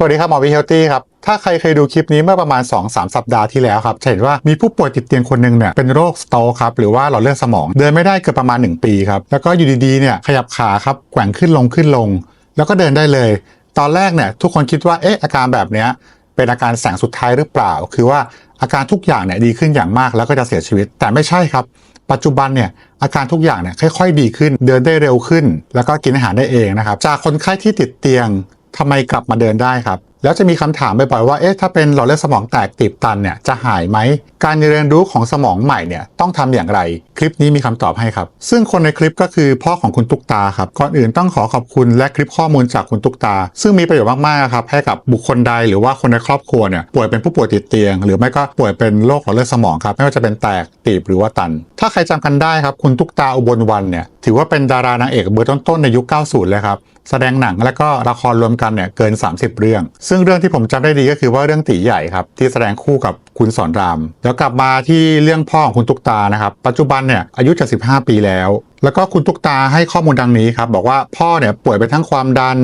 สวัสดีครับหมอวีเฮลตี้ครับ ถ้าใครเคยดูคลิปนี้เมื่อประมาณ 2-3 สัปดาห์ที่แล้วครับจะเห็นว่ามีผู้ป่วยติดเตียงคนหนึ่งเนี่ยเป็นโรคสโตรกครับหรือว่าหลอดเลือดสมอง เดินไม่ได้เกือบประมาณ 1 ปีครับ แล้วก็อยู่ดีๆเนี่ยขยับขาครับแกว่งขึ้นลงขึ้นลง แล้วก็เดินได้เลย ตอนแรกเนี่ยทุกคนคิดว่าเอ๊ะอาการแบบเนี้ยเป็นอาการแสงสุดท้ายหรือเปล่า คือว่าอาการทุกอย่างเนี่ยดีขึ้นอย่างมากแล้วก็จะเสียชีวิต แต่ไม่ใช่ครับปัจจุบันเนี่ยอาการทุกอย่างเนี่ยค่อยๆ ดีขึ้น เดินได้เร็วขึ้น แล้วก็กินอาหารได้เองนะครับจากคนไข้ที่ติดเตียง ทำไมกลับมาเดินได้ครับ แล้วจะมีคำถามบ่อยๆว่าเอ๊ะถ้าเป็นหลอดเลือดสมองแตกตีบตันเนี่ยจะหายไหมการเรียนรู้ของสมองใหม่เนี่ยต้องทำอย่างไร คลิปนี้มีคำตอบให้ครับ ซึ่งคนในคลิปก็คือพ่อของคุณตุ๊กตาครับ ก่อนอื่นต้องขอขอบคุณและคลิปข้อมูลจากคุณตุ๊กตา ซึ่งมีประโยชน์มากๆครับให้กับบุคคลใดหรือว่าคนในครอบครัวเนี่ยป่วยเป็นผู้ป่วยติดเตียง หรือไม่ก็ป่วยเป็นโรคหลอดเลือดสมองครับไม่ว่าจะเป็นแตกตีบหรือว่าตัน ถ้าใครจำกันได้ครับคุณตุ๊กตาอุบลวันเนี่ยถือว่าเป็นดารานางเอกเบอร์ต้นๆในยุค 90 เลยครับแสดงหนังและก็ละครรวมกันเนี่ยเกิน 30 เรื่อง ซึ่งเรื่องที่ผมจำได้ดีก็คือว่าเรื่องตีใหญ่ครับที่แสดงคู่กับ คุณสอนราม เดี๋ยวกลับมาที่เรื่องพ่อของคุณตุ๊กตานะครับ ปัจจุบันเนี่ยอายุ75ปีแล้ว แล้วก็คุณตุ๊กตาให้ข้อมูลดังนี้ครับบอกว่าพ่อเนี่ยป่วยเป็นทั้งความดัน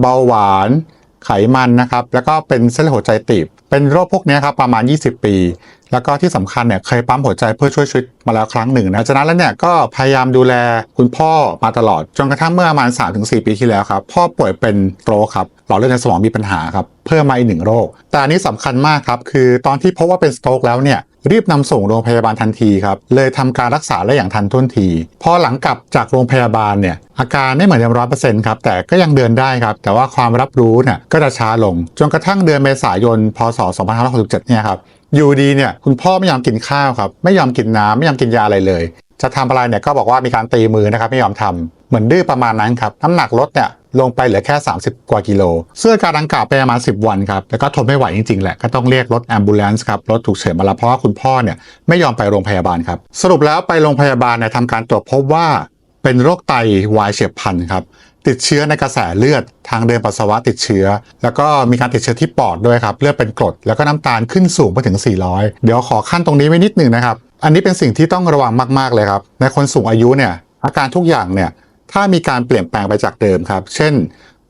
เบาหวาน ไขมันนะครับ แล้วก็เป็นเส้นหัวใจตีบ เป็นโรคพวกนี้ครับประมาณ 20 ปี แล้วก็ที่สำคัญเนี่ยเคยปั๊มหัวใจเพื่อช่วยชีวิตมาแล้วครั้งหนึ่งนะจากนั้นแล้วเนี่ยก็พยายามดูแลคุณพ่อมาตลอด จนกระทั่งเมื่อประมาณ 3-4 ปีที่แล้วครับ พ่อป่วยเป็นโตรครับหลอดเลือดในสมองมีปัญหาครับ เพิ่มมาอีกหนึ่งโรค แต่อันนี้สำคัญมากครับ คือตอนที่พบว่าเป็นสโตรกแล้วเนี่ย รีบนำส่งโรงพยาบาลทันทีครับ เลยทำการรักษาได้อย่างทันท่วงที พอหลังกลับจากโรงพยาบาลเนี่ยอาการไม่เหมือนเดิมร้อยเปอร์เซ็นต์ครับ แต่ก็ยังเดินได้ครับ แต่ว่าความรับรู้เนี่ยก็จะช้าลง จนกระทั่งเดือนเมษายน พศ 2567 เนี่ยครับ อยู่ดีเนี่ยคุณพ่อไม่ยอมกินข้าวครับ ไม่ยอมกินน้ำไม่ยอมกินยาอะไรเลย จะทำอะไรเนี่ยก็บอกว่ามีการตีมือนะครับไม่ยอมทำเหมือนดื้อประมาณนั้นครับ น้ำหนักลดเนี่ย ลงไปเหลือแค่ 30 กว่ากิโล เสื้อการดังกล่าวไปประมาณ 10 วันครับ แล้วก็ทนไม่ไหวจริงๆ แหละ ก็ต้องเรียกรถแอมบูเลนซ์ครับ รถถูกเฉินมารับเพราะว่าคุณพ่อเนี่ยไม่ยอมไปโรงพยาบาลครับ สรุปแล้วไปโรงพยาบาลเนี่ยทำการตรวจพบว่าเป็นโรคไตวายเฉียบพลันครับ ติดเชื้อในกระแสเลือด ทางเดินปัสสาวะติดเชื้อ แล้วก็มีการติดเชื้อที่ปอดด้วยครับ เลือดเป็นกรด แล้วก็น้ำตาลขึ้นสูงไปถึง 400 เดี๋ยวขอขั้นตรงนี้ไว้นิดหนึ่งนะครับ อันนี้เป็นสิ่งที่ต้องระวังมากๆเลยครับ ในคนสูงอายุเนี่ยอาการทุกอย่างเนี่ย ถ้ามีการเปลี่ยนแปลงไปจากเดิมครับ เช่น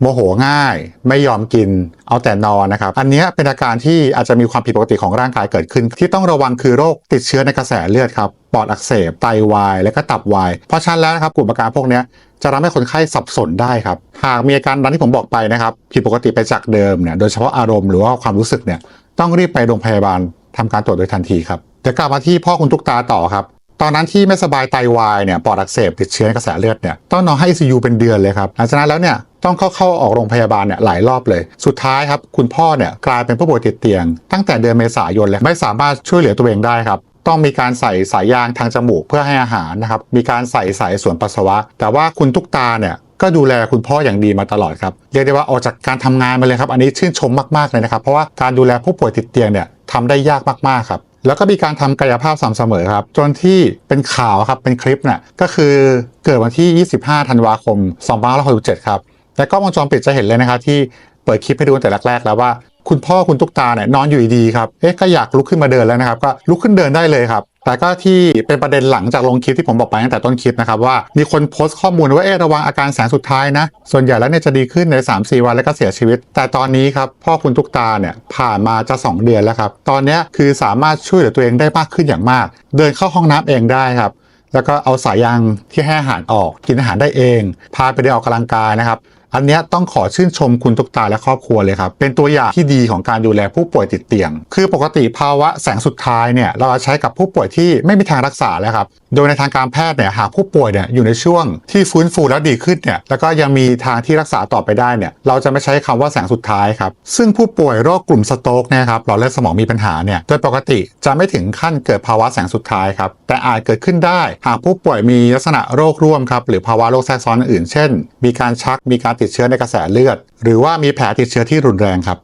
โมโหง่าย ไม่ยอมกิน เอาแต่นอนนะครับ อันนี้เป็นอาการที่อาจจะมีความผิดปกติของร่างกายเกิดขึ้น ที่ต้องระวังคือโรคติดเชื้อในกระแสเลือดครับ ปอดอักเสบ ไตวาย และก็ตับวาย เพราะฉะนั้นแล้วนะครับกลุ่มอาการพวกนี้จะทำให้คนไข้สับสนได้ครับ หากมีอาการดังที่ผมบอกไปนะครับ ผิดปกติไปจากเดิมเนี่ย โดยเฉพาะอารมณ์หรือว่าความรู้สึกเนี่ย ต้องรีบไปโรงพยาบาลทำการตรวจโดยทันทีครับ เดี๋ยวกลับมาที่พ่อคุณตุ๊กตาต่อครับ ตอนนั้นที่ไม่สบายไตวายเนี่ยปอดอักเสบติดเชื้อในกระแสเลือดเนี่ยต้องนอนให้ ICU เป็นเดือนเลยครับหลังจากนั้นแล้วเนี่ยต้องเข้าเข้าออกโรงพยาบาลเนี่ยหลายรอบเลย สุดท้ายครับคุณพ่อเนี่ยกลายเป็นผู้ป่วยติดเตียง ตั้งแต่เดือนเมษายนเลยไม่สามารถช่วยเหลือตัวเองได้ครับต้องมีการใส่สายยางทางจมูกเพื่อให้อาหารนะครับมีการใส่สายส่วนปัสสาวะ แต่ว่าคุณตุ๊กตาเนี่ยก็ดูแลคุณพ่ออย่างดีมาตลอดครับเรียกได้ว่าออกจากการทำงานมาเลยครับ อันนี้ชื่นชมมากๆเลยนะครับ เพราะว่าการดูแลผู้ป่วยติดเตียงเนี่ยทำได้ยากมากๆครับ แล้วก็มีการทำกายภาพสม่ำเสมอครับ จนที่เป็นข่าวครับเป็นคลิปเนี่ยก็คือเกิดวันที่ 25 ธันวาคม 2567 ครับและกล้องวงจรปิดจะเห็นเลยนะครับที่เปิดคลิปให้ดูตั้งแต่แรกๆ แล้วว่าคุณพ่อคุณตุ๊กตาเนี่ยนอนอยู่ดีครับ เอ๊ะก็อยากลุกขึ้นมาเดินแล้วนะครับ ก็ลุกขึ้นเดินได้เลยครับ แต่ก็ที่เป็นประเด็นหลังจากลงคลิปที่ผมบอกไปตั้งแต่ต้นคลิปนะครับว่ามีคนโพสต์ข้อมูลว่าเอ๊ะระวังอาการแสงสุดท้ายนะ ส่วนใหญ่แล้วเนี่ยจะดีขึ้นใน 3-4 วันแล้วก็เสียชีวิต แต่ตอนนี้ครับพ่อคุณตุ๊กตาเนี่ยผ่านมาจะ 2 เดือนแล้วครับ ตอนนี้คือสามารถช่วยเหลือตัวเองได้มากขึ้นอย่างมาก เดินเข้าห้องน้ำเองได้ครับแล้วก็เอาสายยางที่ให้อาหารออกกินอาหารได้เอง พาไปเดินออกกำลังกายนะครับ อันนี้ต้องขอชื่นชมคุณตุ๊กตาและครอบครัวเลยครับ เป็นตัวอย่างที่ดีของการดูแลผู้ป่วยติดเตียง คือปกติภาวะแสงสุดท้ายเนี่ยเราจะใช้กับผู้ป่วยที่ไม่มีทางรักษาแล้วครับ โดยในทางการแพทย์เนี่ยหากผู้ป่วยเนี่ยอยู่ในช่วงที่ฟื้นฟูแล้วดีขึ้นเนี่ยแล้วก็ยังมีทางที่รักษาต่อไปได้เนี่ยเราจะไม่ใช้คำว่าแสงสุดท้ายครับ ซึ่งผู้ป่วยโรคกลุ่มสโตรกเนี่ยครับหลอดเลือดสมองมีปัญหาเนี่ยโดยปกติจะไม่ถึงขั้นเกิดภาวะแสงสุดท้ายครับแต่อาจเกิดขึ้นได้ หากผู้ป่วยมีลักษณะโรคร่วมครับหรือภาวะโรคแทรกซ้อนอื่น เช่น มีการชักมีการติดเชื้อในกระแสเลือด หรือว่ามีแผลติดเชื้อที่รุนแรงครับ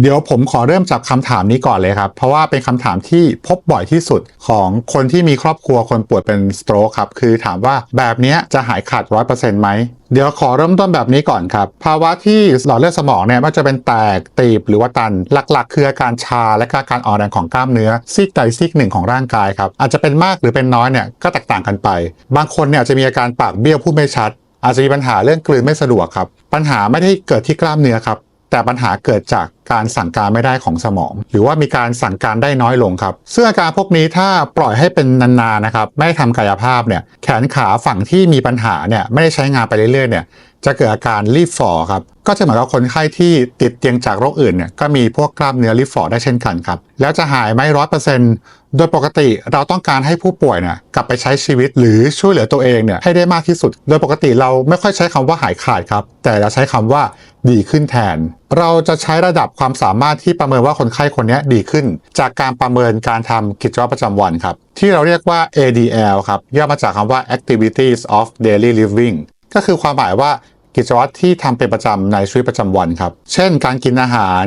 เดี๋ยวผมขอเริ่มจากคำถามนี้ก่อนเลยครับ เพราะว่าเป็นคำถามที่พบบ่อยที่สุดของคนที่มีครอบครัวคนป่วยเป็นสโตรกครับ คือถามว่าแบบนี้จะหายขาดร้อยเปอร์เซ็นต์ไหมเดี๋ยวขอเริ่มต้นแบบนี้ก่อนครับ ภาวะที่หลอดเลือดสมองเนี่ยมันจะเป็นแตกตีบหรือว่าตัน หลักๆ คืออาการชาและก็อาการอ่อนแรงของกล้ามเนื้อซีกใดซีกหนึ่งของร่างกายครับอาจจะเป็นมากหรือเป็นน้อยเนี่ยก็แตกต่างกันไป บางคนเนี่ยอาจจะมีอาการปากเบี้ยวพูดไม่ชัด อาจจะมีปัญหาเรื่องกลืนไม่สะดวกครับปัญหาไม่ได้เกิดที่กล้ามเนื้อครับ แต่ปัญหาเกิดจากการสั่งการไม่ได้ของสมอง หรือว่ามีการสั่งการได้น้อยลงครับซึ่งอาการพวกนี้ถ้าปล่อยให้เป็นนานๆนะครับ ไม่ทำกายภาพเนี่ยแขนขาฝั่งที่มีปัญหาเนี่ยไม่ได้ใช้งานไปเรื่อยๆเนี่ย จะเกิดอาการรีบฝ่อครับก็จะเหมือนกับคนไข้ที่ติดเตียงจากโรคอื่นเนี่ยก็มีพวกกล้ามเนื้อรีบฝ่อได้เช่นกันครับแล้วจะหายไหมร้อยเปอร์เซ็นต์โดยปกติเราต้องการให้ผู้ป่วยเนี่ยกลับไปใช้ชีวิตหรือช่วยเหลือตัวเองเนี่ยให้ได้มากที่สุด โดยปกติเราไม่ค่อยใช้คำว่าหายขาดครับแต่เราใช้คำว่าดีขึ้นแทน เราจะใช้ระดับความสามารถที่ประเมินว่าคนไข้คนนี้ดีขึ้น จากการประเมินการทำกิจวัตรประจำวันครับที่เราเรียกว่า ADL ครับย่อมาจากคำว่า Activities of Daily Living ก็คือความหมายว่ากิจวัตรที่ทำเป็นประจำในชีวิตประจำวันครับ เช่น การกินอาหาร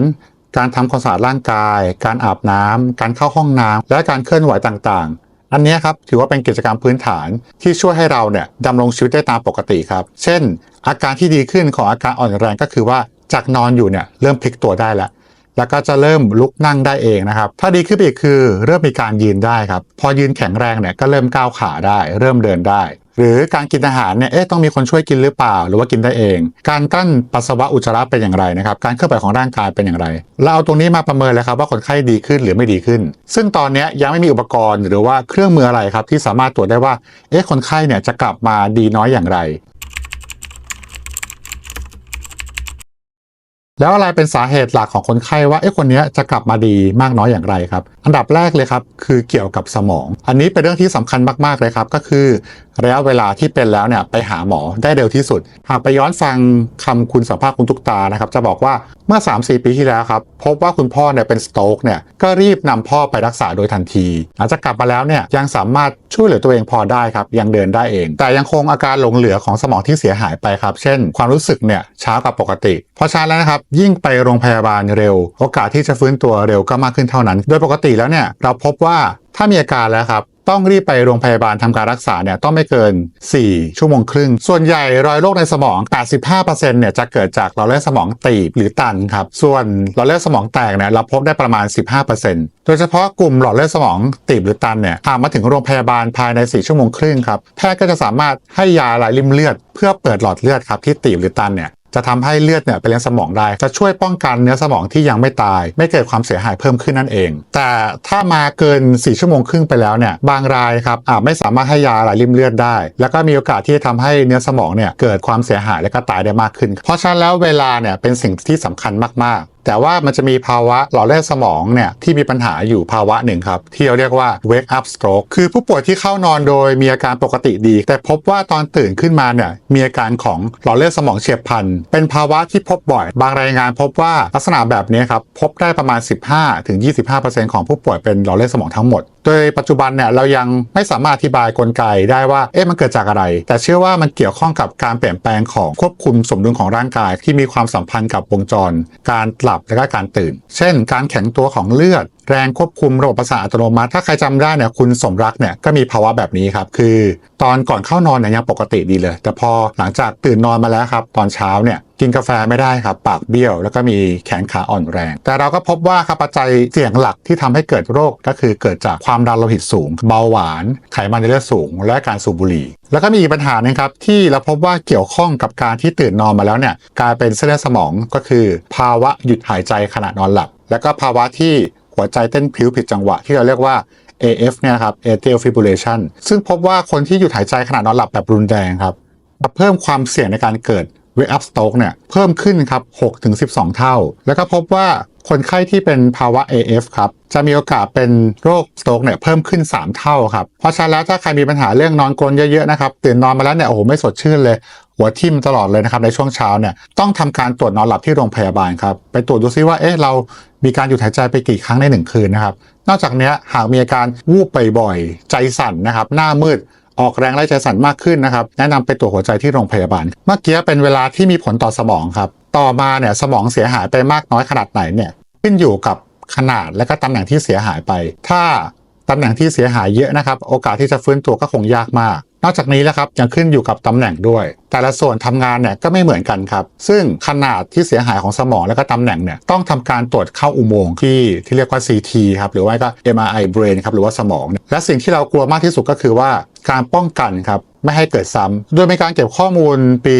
การทำความสะอาดร่างกาย การอาบน้ำการเข้าห้องน้ำและการเคลื่อนไหวต่างๆ อันนี้ครับถือว่าเป็นกิจกรรมพื้นฐานที่ช่วยให้เราเนี่ยดำรงชีวิตได้ตามปกติครับ เช่น อาการที่ดีขึ้นของอาการอ่อนแรงก็คือว่าจากนอนอยู่เนี่ยเริ่มพลิกตัวได้แล้ว แล้วก็จะเริ่มลุกนั่งได้เองนะครับ ถ้าดีขึ้นอีกคือเริ่มมีการยืนได้ครับ พอยืนแข็งแรงเนี่ยก็เริ่มก้าวขาได้ เริ่มเดินได้ หรือการกินอาหารเนี่ย เอ๊ะ ต้องมีคนช่วยกินหรือเปล่า หรือว่ากินได้เอง การกั้นปัสสาวะอุจจาระเป็นอย่างไรนะครับ การเคลื่อนไหวของร่างกายเป็นอย่างไร เราเอาตรงนี้มาประเมินเลยครับว่าคนไข้ดีขึ้นหรือไม่ดีขึ้น ซึ่งตอนนี้ยังไม่มีอุปกรณ์หรือว่าเครื่องมืออะไรครับที่สามารถตรวจได้ว่า เอ๊ะ คนไข้เนี่ยจะกลับมาดีน้อยอย่างไร แล้วอะไรเป็นสาเหตุหลักของคนไข้ว่าไอ้คนนี้จะกลับมาดีมากน้อยอย่างไรครับ อันดับแรกเลยครับคือเกี่ยวกับสมอง อันนี้เป็นเรื่องที่สำคัญมากๆเลยครับ ก็คือระยะเวลาที่เป็นแล้วเนี่ยไปหาหมอได้เร็วที่สุด หากไปย้อนฟังคำคุณสัมภาษณ์คุณตุกตานะครับจะบอกว่าเมื่อ 3-4 ปีที่แล้วครับพบว่าคุณพ่อเนี่ยเป็นสโตกเนี่ยก็รีบนำพ่อไปรักษาโดยทันที หลังจากกลับมาแล้วเนี่ยยังสามารถช่วยเหลือตัวเองพอได้ครับยังเดินได้เอง แต่ยังคงอาการหลงเหลือของสมองที่เสียหายไปครับเช่น ความรู้สึกเนี่ยช้ากว่าปกติเพราะฉะนั้นแล้วนะครับยิ่งไปโรงพยาบาลเร็ว โอกาสที่จะฟื้นตัวเร็วก็มากขึ้นเท่านั้น โดยปกติแล้วเนี่ยเราพบว่า ถ้ามีอาการแล้วครับต้องรีบไปโรงพยาบาลทำการรักษาเนี่ยต้องไม่เกิน 4 ชั่วโมงครึ่ง ส่วนใหญ่รอยโรคในสมอง 85%เนี่ยจะเกิดจากหลอดเลือดสมองตีบหรือตันครับ ส่วนหลอดเลือดสมองแตกเนี่ยเราพบได้ประมาณ 15%โดยเฉพาะกลุ่มหลอดเลือดสมองตีบหรือตันเนี่ยหากมาถึงโรงพยาบาลภายใน 4 ชั่วโมงครึ่งครับ แพทย์ก็จะสามารถให้ยาไหลริ่มเลือด เพื่อเปิดหลอดเลือดครับที่ตีบหรือตันเนี่ย จะทำให้เลือดเนี่ยไปเลี้ยงสมองได้ จะช่วยป้องกันเนื้อสมองที่ยังไม่ตาย ไม่เกิดความเสียหายเพิ่มขึ้นนั่นเอง แต่ถ้ามาเกิน 4 ชั่วโมงครึ่งไปแล้วเนี่ยบางรายครับอาจไม่สามารถให้ยาไหลริ่มเลือดได้ แล้วก็มีโอกาสที่จะทำให้เนื้อสมองเนี่ยเกิดความเสียหายและก็ตายได้มากขึ้น เพราะฉะนั้นแล้วเวลาเนี่ยเป็นสิ่งที่สำคัญมากๆ แต่ว่ามันจะมีภาวะหลอดเลือดสมองเนี่ยที่มีปัญหาอยู่ภาวะหนึ่งครับ ที่เราเรียกว่า wake up stroke คือผู้ป่วยที่เข้านอนโดยมีอาการปกติดี แต่พบว่าตอนตื่นขึ้นมาเนี่ยมีอาการของหลอดเลือดสมองเฉียบพลัน เป็นภาวะที่พบบ่อย บางรายงานพบว่าลักษณะแบบนี้ครับ พบได้ประมาณ 15-25%ของผู้ป่วยเป็นหลอดเลือดสมองทั้งหมด โดยปัจจุบันเนี่ยเรายังไม่สามารถอธิบายกลไกได้ว่าเอ๊ะมันเกิดจากอะไร แต่เชื่อว่ามันเกี่ยวข้องกับการเปลี่ยนแปลงของควบคุมสมดุลของร่างกาย ที่มีความสัมพันธ์กับวงจร การหลับและก็การตื่น เช่น การแข็งตัวของเลือด แรงควบคุมระบบประสาทอัตโนมัติ ถ้าใครจำได้เนี่ยคุณสมรักเนี่ยก็มีภาวะแบบนี้ครับ คือ ตอนก่อนเข้านอนเนี่ยยังปกติดีเลย แต่พอหลังจากตื่นนอนมาแล้วครับ ตอนเช้าเนี่ยกินกาแฟไม่ได้ครับ ปากเบี้ยว แล้วก็มีแขนขาอ่อนแรง แต่เราก็พบว่าครับปัจจัยเสี่ยงหลักที่ทำให้เกิดโรคก็คือเกิดจากความดันโลหิตสูง เบาหวาน ไขมันในเลือดสูง และการสูบบุหรี่ แล้วก็มีอีกปัญหาหนึงครับที่เราพบว่าเกี่ยวข้องกับการที่ตื่นนอนมาแล้วเนี่ยกลายเป็นเส้นเลือดสมองก็คือ ภาวะหยุดหายใจขณะนอนหลับ แล้วก็ภาวะที่ หัวใจเต้นพลิ้วผิดจังหวะที่เราเรียกว่า AF เนี่ยครับ atrial fibrillation ซึ่งพบว่าคนที่หยุดหายใจขณะนอนหลับแบบรุนแรงครับเพิ่มความเสี่ยงในการเกิด wake up stroke เนี่ยเพิ่มขึ้นครับ6-12 เท่า แล้วก็พบว่าคนไข้ที่เป็นภาวะ AF ครับ จะมีโอกาสเป็นโรค stroke เนี่ยเพิ่มขึ้น 3 เท่าครับ เพราะฉะนั้นแล้วถ้าใครมีปัญหาเรื่องนอนกรนเยอะๆนะครับตื่นนอนมาแล้วเนี่ยโอ้โหไม่สดชื่นเลย หัวทิ่มตลอดเลยนะครับในช่วงเช้าเนี่ยต้องทำการตรวจนอนหลับที่โรงพยาบาลครับไปตรวจดูซิว่าเอ๊ะเรามีการหยุดหายใจไปกี่ครั้งในหนึ่งคืนนะครับนอกจากนี้หากมีอาการวูบบ่อยๆใจสั่นนะครับหน้ามืด ออกแรงไล่ใจสั่นมากขึ้นนะครับแนะนำไปตรวจหัวใจที่โรงพยาบาล เมื่อกี้เป็นเวลาที่มีผลต่อสมองครับ ต่อมาเนี่ยสมองเสียหายไปมากน้อยขนาดไหนเนี่ยขึ้นอยู่กับขนาดและก็ตำแหน่งที่เสียหายไป ถ้าตำแหน่งที่เสียหายเยอะนะครับ โอกาสที่จะฟื้นตัวก็คงยากมาก นอกจากนี้แล้วครับยังขึ้นอยู่กับตำแหน่งด้วย แต่ละส่วนทำงานเนี่ยก็ไม่เหมือนกันครับ ซึ่งขนาดที่เสียหายของสมองและก็ตำแหน่งเนี่ยต้องทำการตรวจเข้าอุโมงค์ที่ที่เรียกว่า CT ครับหรือว่าก็ MRI brain ครับหรือว่าสมอง และสิ่งที่เรากลัวมากที่สุดก็คือว่าการป้องกันครับ ไม่ให้เกิดซ้ำโดยมีการเก็บข้อมูลปี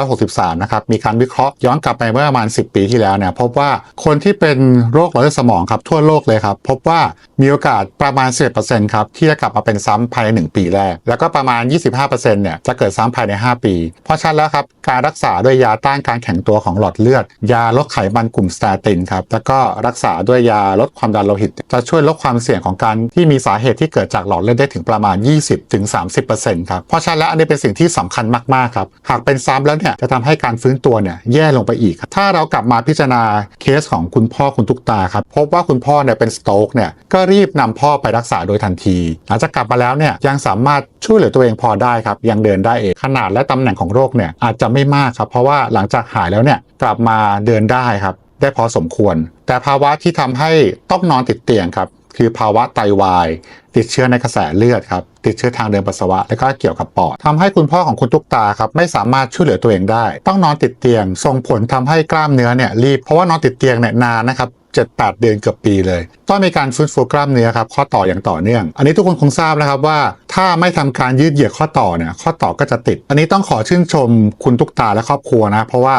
2563 นะครับ มีการวิเคราะห์ย้อนกลับไปเมื่อประมาณ 10 ปีที่แล้วเนี่ยพบว่าคนที่เป็นโรคหลอดเลือดสมองครับทั่วโลกเลยครับ พบว่ามีโอกาสประมาณ 11%ครับที่จะกลับมาเป็นซ้ำภายใน 1 ปีแรก แล้วก็ประมาณ 25%เนี่ยจะเกิดซ้ำภายใน 5 ปี เพราะฉะนั้นแล้วครับการรักษาด้วยยาต้านการแข็งตัวของหลอดเลือด ยาลดไขมันกลุ่มสเตตินครับแล้วก็รักษาด้วยยาลดความดันโลหิต จะช่วยลดความเสี่ยงของการที่มีสาเหตุที่เกิดจากหลอดเลือดได้ถึงประมาณ 20-30%ครับราะฉะนั้นแล้วอันนี้เป็นสิ่งที่สำคัญมากๆครับ หากเป็นซ้ำแล้วเนี่ยจะทำให้การฟื้นตัวเนี่ยแย่ลงไปอีก ถ้าเรากลับมาพิจารณาเคสของคุณพ่อคุณตุ๊กตาครับพบว่าคุณพ่อเนี่ยเป็นสโตกเนี่ยก็รีบนำพ่อไปรักษาโดยทันที หลังจากกลับมาแล้วเนี่ยยังสามารถช่วยเหลือตัวเองพอได้ครับ ยังเดินได้เองขนาดและตำแหน่งของโรคเนี่ยอาจจะไม่มากครับ เพราะว่าหลังจากหายแล้วเนี่ยกลับมาเดินได้ครับ ได้พอสมควร แต่ภาวะที่ทำให้ต้องนอนติดเตียงครับ คือภาวะไตวาย ติดเชื้อในกระแสเลือดครับติดเชื้อทางเดินปัสสาวะ และก็เกี่ยวกับปอดทำให้คุณพ่อของคุณตุ๊กตาครับไม่สามารถช่วยเหลือตัวเองได้ ต้องนอนติดเตียง ส่งผลทำให้กล้ามเนื้อเนี่ยรีบเพราะว่านอนติดเตียงเนี่ยนานนะครับ7-8 เดือนเกือบปีเลย ต้องมีการฟื้นฟูกล้ามเนื้อครับข้อต่ออย่างต่อเนื่อง อันนี้ทุกคนคงทราบนะครับว่า ถ้าไม่ทำการยืดเหยียดข้อต่อเนี่ยข้อต่อก็จะติด อันนี้ต้องขอชื่นชมคุณตุ๊กตาและครอบครัวนะ เพราะว่า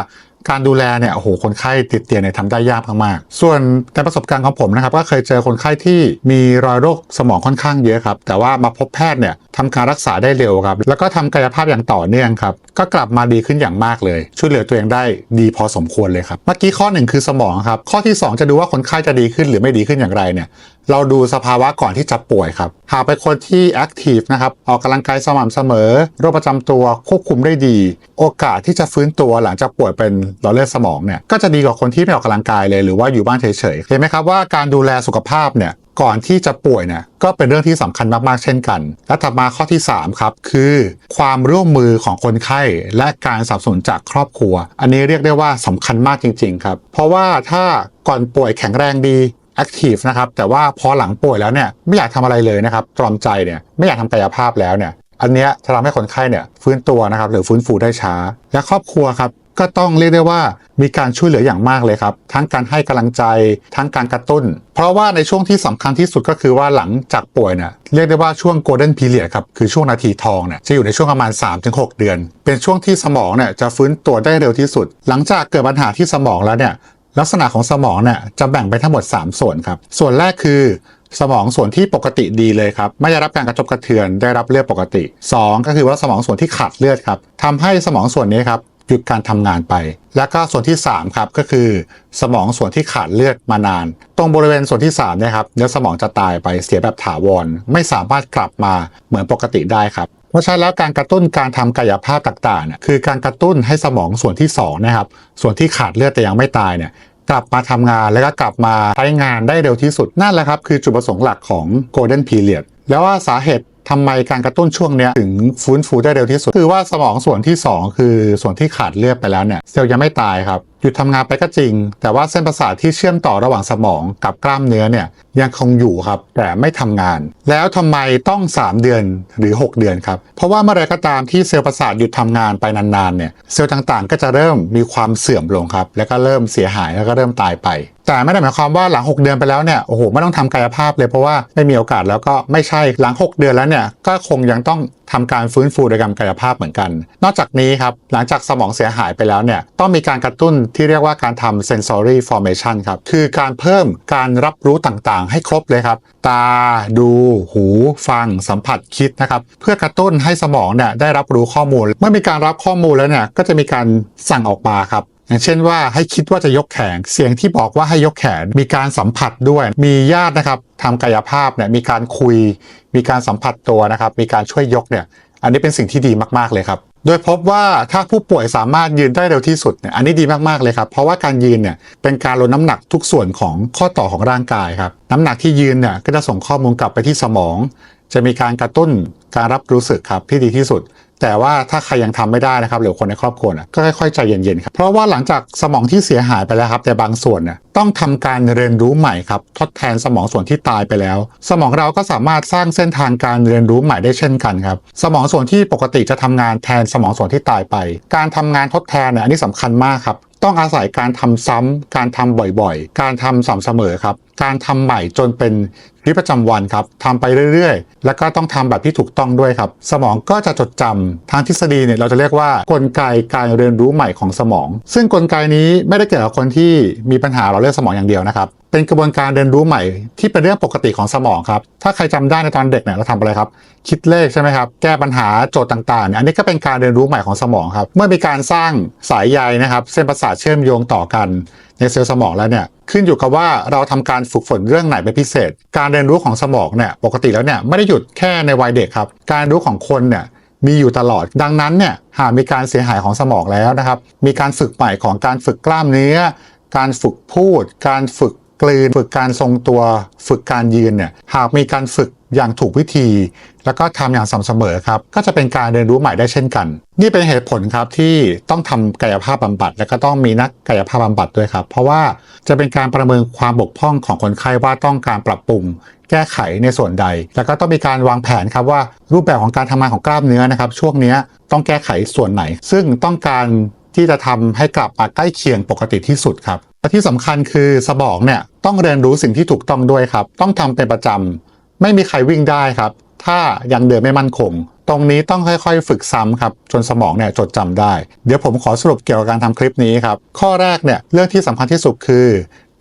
การดูแลเนี่ยโอ้โหคนไข้ติดเตียงเนี่ยทำได้ยากมากๆส่วนในประสบการณ์ของผมนะครับก็เคยเจอคนไข้ที่มีรอยโรคสมองค่อนข้างเยอะครับแต่ว่ามาพบแพทย์เนี่ยทำการรักษาได้เร็วครับแล้วก็ทำกายภาพอย่างต่อเนื่องครับก็กลับมาดีขึ้นอย่างมากเลย ช่วยเหลือตัวเองได้ดีพอสมควรเลยครับเมื่อกี้ข้อหนึ่งคือสมองครับข้อที่ 2 จะดูว่าคนไข้จะดีขึ้นหรือไม่ดีขึ้นอย่างไรเนี่ย เราดูสภาวะก่อนที่จะป่วยครับ หากเป็นคนที่แอคทีฟนะครับ ออกกำลังกายสม่ำเสมอ โรคประจำตัวควบคุมได้ดี โอกาสที่จะฟื้นตัวหลังจากป่วยเป็นหลอดเลือดสมองเนี่ย ก็จะดีกว่าคนที่ไม่ออกกำลังกายเลยหรือว่าอยู่บ้านเฉยๆ เห็นไหมครับว่าการดูแลสุขภาพเนี่ยก่อนที่จะป่วยเนี่ยก็เป็นเรื่องที่สำคัญมากๆ เช่นกัน และถัดมาข้อที่ 3 ครับ คือ ความร่วมมือของคนไข้ และการสนับสนุนจากครอบครัว อันนี้เรียกได้ว่าสำคัญมากจริง ๆ ครับ เพราะว่าถ้าก่อนป่วยแข็งแรงดี แอคทีฟนะครับแต่ว่าพอหลังป่วยแล้วเนี่ยไม่อยากทำอะไรเลยนะครับตรอมใจเนี่ยไม่อยากทำกายภาพแล้วเนี่ยอันเนี้ยจะทำให้คนไข้เนี่ยฟื้นตัวนะครับหรือฟื้นฟูได้ช้า และครอบครัวครับก็ต้องเรียกได้ว่ามีการช่วยเหลืออย่างมากเลยครับ ทั้งการให้กำลังใจทั้งการกระตุ้น เพราะว่าในช่วงที่สำคัญที่สุดก็คือว่าหลังจากป่วยเนี่ยเรียกได้ว่าช่วงโกลเด้นพีเรียดครับคือช่วงนาทีทองเนี่ยจะอยู่ในช่วงประมาณ 3-6 เดือน เป็นช่วงที่สมองเนี่ยจะฟื้นตัวได้เร็วที่สุด หลังจากเกิดปัญหาที่สมองแล้วเนี่ย ลักษณะของสมองเนี่ยจะแบ่งเป็นทั้งหมด 3 ส่วนครับ ส่วนแรกคือสมองส่วนที่ปกติดีเลยครับ ไม่ได้รับการกระทบกระเทือนได้รับเลือดปกติ 2 ก็คือว่าสมองส่วนที่ขาดเลือดครับทำให้สมองส่วนนี้ครับหยุดการทำงานไป แล้วก็ส่วนที่3ครับก็คือ สมองส่วนที่ขาดเลือดมานาน ตรงบริเวณส่วนที่3เนี่ยครับเนื้อสมองจะตายไปเสียแบบถาวร ไม่สามารถกลับมาเหมือนปกติได้ครับ ราะฉะนั้นแล้วการกระตุ้นการทำกายภาพต่างๆเนี่ยคือการกระตุ้นให้สมองส่วนที่2นะครับส่วนที่ขาดเลือดแต่ยังไม่ตายเนี่ยกลับมาทำงานแล้วก็กลับมาใช้งานได้เร็วที่สุดนั่นแหละครับ คือจุดประสงค์หลักของ Golden Period แล้วว่าสาเหตุทำไมการกระตุ้นช่วงนี้ถึงฟื้นฟูได้เร็วที่สุด คือว่าสมองส่วนที่ 2 คือส่วนที่ขาดเลือดไปแล้วเนี่ยเซลล์ยังไม่ตายครับ ยุดทำงานไปก็จริง แต่ว่าเส้นประสาทที่เชื่อมต่อระหว่างสมองกับกล้ามเนื้อเนี่ยยังคงอยู่ครับ แต่ไม่ทำงาน แล้วทำไมต้อง 3 เดือนหรือ 6 เดือนครับ เพราะว่าเมื่อไรก็ตามที่เซลล์ประสาทหยุดทำงานไปนานๆเนี่ยเซลล์ต่างๆ ก็จะเริ่มมีความเสื่อมลงครับ แล้วก็เริ่มเสียหายแล้วก็เริ่มตายไป แต่ไม่ได้หมายความว่าหลัง 6 เดือนไปแล้วเนี่ยโอ้โหไม่ต้องทำกายภาพเลยเพราะว่าไม่มีโอกาสแล้วก็ไม่ใช่หลัง 6 เดือนแล้วเนี่ยก็คงยังต้องทำการฟื้นฟูโดยการกายภาพเหมือนกัน นอกจากนี้ครับหลังจากสมองเสียหายไปแล้วเนี่ยต้องมีการกระตุ้นที่เรียกว่าการทำ sensory formation ครับคือการเพิ่มการรับรู้ต่างๆ ให้ครบเลยครับ ตา ดู หู ฟัง สัมผัสคิดนะครับเพื่อกระตุ้นให้สมองเนี่ยได้รับรู้ข้อมูล เมื่อมีการรับข้อมูลแล้วเนี่ยก็จะมีการสั่งออกมาครับ อย่างเช่นว่าให้คิดว่าจะยกแขน เสียงที่บอกว่าให้ยกแขน มีการสัมผัสด้วย มีญาตินะครับทำกายภาพเนี่ยมีการคุย มีการสัมผัสตัวนะครับ มีการช่วยยกเนี่ย อันนี้เป็นสิ่งที่ดีมากๆเลยครับ โดยพบว่าถ้าผู้ป่วยสามารถยืนได้เร็วที่สุดเนี่ยอันนี้ดีมากๆเลยครับ เพราะว่าการยืนเนี่ยเป็นการลดน้ำหนักทุกส่วนของข้อต่อของร่างกายครับ น้ำหนักที่ยืนเนี่ยก็จะส่งข้อมูลกลับไปที่สมอง จะมีการกระตุ้นการรับรู้สึกครับที่ดีที่สุด แต่ว่าถ้าใครยังทำไม่ได้นะครับหรือคนในครอบครัวนะก็ค่อยๆใจเย็นๆครับเพราะว่าหลังจากสมองที่เสียหายไปแล้วครับ แต่บางส่วนเนี่ยต้องทำการเรียนรู้ใหม่ครับทดแทนสมองส่วนที่ตายไปแล้ว สมองเราก็สามารถสร้างเส้นทางการเรียนรู้ใหม่ได้เช่นกันครับสมองส่วนที่ปกติจะทำงานแทนสมองส่วนที่ตายไป การทำงานทดแทนเนี่ยอันนี้สำคัญมากครับต้องอาศัยการทำซ้ำการทำบ่อยๆ การทำสม่ำเสมอครับ การทำใหม่จนเป็นชีวิตประจำวันครับทำไปเรื่อยๆ แล้วก็ต้องทำแบบที่ถูกต้องด้วยครับ สมองก็จะจดจำทางทฤษฎีเนี่ยเราจะเรียกว่ากลไกการเรียนรู้ใหม่ของสมอง ซึ่งกลไกนี้ไม่ได้เกิดกับคนที่มีปัญหาหลอดเลือดสมองอย่างเดียวนะครับ เป็นกระบวนการเรียนรู้ใหม่ที่เป็นเรื่องปกติของสมองครับ ถ้าใครจำได้ในตอนเด็กเนี่ยเราทำอะไรครับ คิดเลขใช่ไหมครับ แก้ปัญหาโจทย์ต่างๆเนี่ยอันนี้ก็เป็นการเรียนรู้ใหม่ของสมองครับ เมื่อมีการสร้างสายใยนะครับ เส้นประสาทเชื่อมโยงต่อกันในเซลล์สมองแล้วเนี่ยขึ้นอยู่กับว่าเราทำการฝึกฝนเรื่องไหนเป็นพิเศษ การเรียนรู้ของสมองเนี่ยปกติแล้วเนี่ยไม่ได้หยุดแค่ในวัยเด็กครับ การรู้ของคนเนี่ยมีอยู่ตลอดดังนั้นเนี่ยหากมีการเสียหายของสมองแล้วนะครับ มีการฝึกใหม่ของการฝึกกล้ามเนื้อ การฝึกพูด การฝึก กลืนฝึกการทรงตัวฝึกการยืนเนี่ยหากมีการฝึกอย่างถูกวิธี แล้วก็ทำอย่างสม่ำเสมอครับ ก็จะเป็นการเรียนรู้ใหม่ได้เช่นกัน นี่เป็นเหตุผลครับที่ต้องทำกายภาพบำบัด และก็ต้องมีนักกายภาพบำบัดด้วยครับ เพราะว่าจะเป็นการประเมินความบกพร่องของคนไข้ว่าต้องการปรับปรุง แก้ไขในส่วนใด แล้วก็ต้องมีการวางแผนครับว่ารูปแบบของการทำงานของกล้ามเนื้อนะครับ ช่วงนี้ต้องแก้ไขส่วนไหน ซึ่งต้องการ ที่จะทำให้กลับมาใกล้เคียงปกติที่สุดครับและที่สำคัญคือสมองเนี่ยต้องเรียนรู้สิ่งที่ถูกต้องด้วยครับ ต้องทำเป็นประจำไม่มีใครวิ่งได้ครับ ถ้ายังเดินไม่มั่นคง ตรงนี้ต้องค่อยๆ ฝึกซ้ำครับจนสมองเนี่ยจดจำได้ เดี๋ยวผมขอสรุปเกี่ยวกับการทำคลิปนี้ครับข้อแรกเนี่ยเรื่องที่สำคัญที่สุดคือ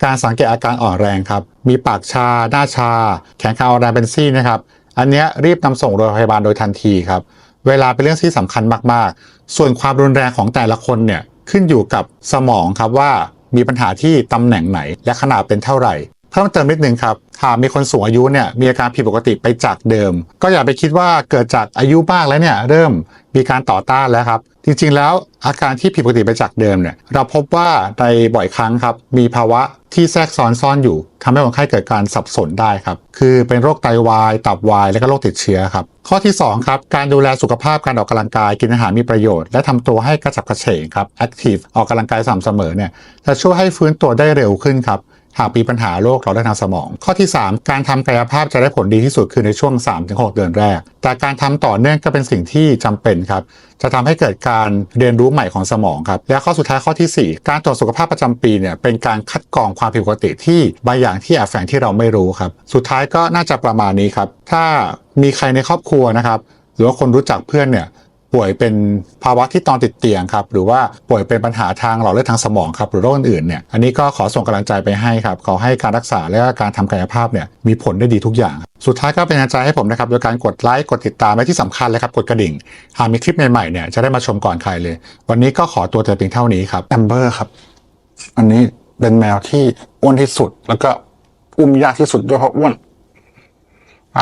การสังเกตอาการอ่อนแรงครับมีปากชา หน้าชา แขนขาอ่อนแรงเป็นซี่นะครับอันนี้รีบนำส่งโรงพยาบาลโดยทันทีครับ เวลาเป็นเรื่องที่สำคัญมากๆ ส่วนความรุนแรงของแต่ละคนเนี่ยขึ้นอยู่กับสมองครับว่ามีปัญหาที่ตำแหน่งไหน และขนาดเป็นเท่าไหร่เพิ่มเติมนิดนึงครับหากมีคนสูงอายุเนี่ยมีอาการผิดปกติไปจากเดิม ก็อย่าไปคิดว่าเกิดจากอายุมากแล้วเนี่ยเริ่มมีการต่อต้านแล้วครับ จริงๆ แล้วอาการที่ผิดปกติไปจากเดิมเนี่ยเราพบว่าในบ่อยครั้งครับมีภาวะที่แทรกซ้อนซ่อนอยู่ทำให้คนไข้เกิดการสับสนได้ครับ คือเป็นโรคไตวาย ตับวาย และก็โรคติดเชื้อครับ ข้อที่ 2 ครับ การดูแลสุขภาพการออกกำลังกายกินอาหารมีประโยชน์ และทำตัวให้กระฉับกระเฉงครับ active ออกกำลังกายสม่ำเสมอเนี่ยจะช่วยให้ฟื้นตัวได้เร็วขึ้นครับ หากมีปัญหาโรคหลอดเลือดทางสมอง ข้อที่ 3 การทำกายภาพจะได้ผลดีที่สุดคือในช่วง 3-6 เดือนแรก แต่การทำต่อเนื่องก็เป็นสิ่งที่จำเป็นครับ จะทำให้เกิดการเรียนรู้ใหม่ของสมองครับ และข้อสุดท้ายข้อทีสี่4 การตรวจสุขภาพประจำปีเนี่ยเป็นการคัดกรองความผิดปกติที่บางอย่างที่แอบแฝงที่เราไม่รู้ครับ สุดท้ายก็น่าจะประมาณนี้ครับ ถ้ามีใครในครอบครัวนะครับ หรือว่าคนรู้จักเพื่อนเนี่ย ป่วยเป็นภาวะที่ตอนติดเตียงครับหรือว่าป่วยเป็นปัญหาทางหลอดเลือดทางสมองครับหรือโรคอื่นๆเนี่ยอันนี้ก็ขอส่งกำลังใจไปให้ครับขอให้การรักษาและการทำกายภาพเนี่ยมีผลได้ดีทุกอย่าง สุดท้ายก็เป็นกำลังใจให้ผมนะครับโดยการกดไลค์กดติดตามและที่สำคัญเลยครับกดกระดิ่ง หากมีคลิปใหม่ๆเนี่ยจะได้มาชมก่อนใครเลย วันนี้ก็ขอตัวแต่เพียงเท่านี้ครับแอมเบอร์ครับอันนี้เป็นแมวที่อ้วนที่สุด แล้วก็อุ้มยากที่สุดด้วยเพราะอ้วนไป